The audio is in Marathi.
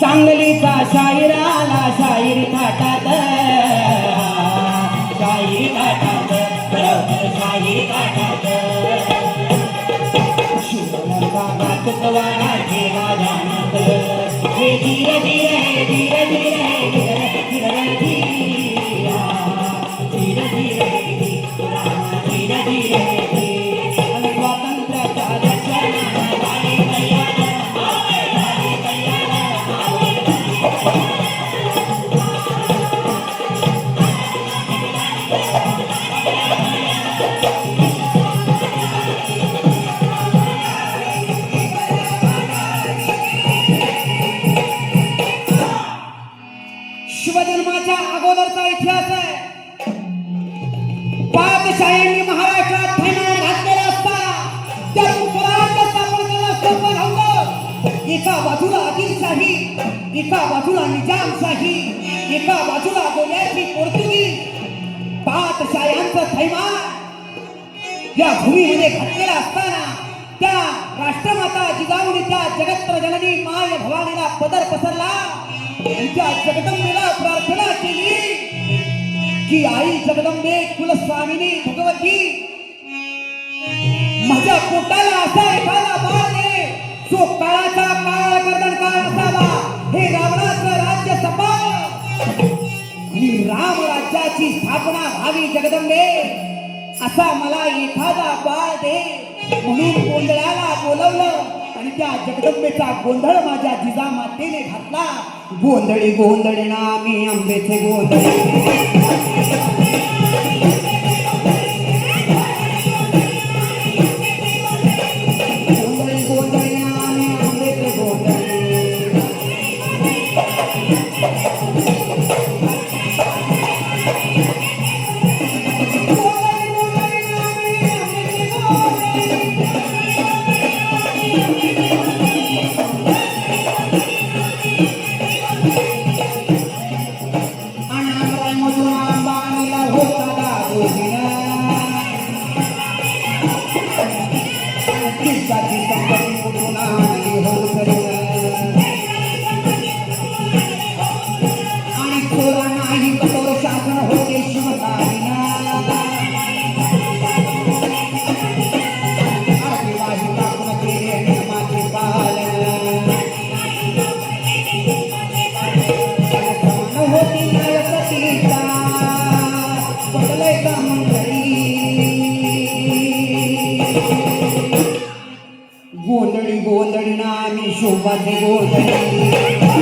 सांगलीचा शाहीर आला शाहीर थाटात. शाहीर थाटात. शाहीर थाटात शिवनाचा कवाना हे धीर धीर पादशाह्यांनी महाराष्ट्रात थैमान घातलेला असता. त्या स्वराज्य स्थापन करणं सोपं नव्हतं एका बाजूला आदिलशाही एका बाजूला निजामशाही एका बाजूला गोव्याची पोर्तुगीज. पादशाह्यांचं थैमान या भूमीमध्ये घातलेला असताना त्या राष्ट्रमाता जिजाऊनीच्या जगत्र जननी माय भवानीला पदर पसरला. त्यांच्या जगदंबे जगदंबे कुलस्वामिनी भगवती. माझ्या पोटाला असा एखादा बाळ दे जो काळाचा काळ गर्दन काळ असावा. हे रावणाचं राज्य सपाव. आणि राम राज्याची स्थापना व्हावी जगदंबे. असा मला एखादा बाळ दे. म्हणून गोंधळाला बोलवलं आणि त्या जगदंबेचा गोंधळ माझ्या जिजामातेने घातला. गोंधळी गोंधळी ना मी आंबेचे गोंधळ. Gracias. गोंधळी गोंधळी आम्ही शोभाची गोंधळी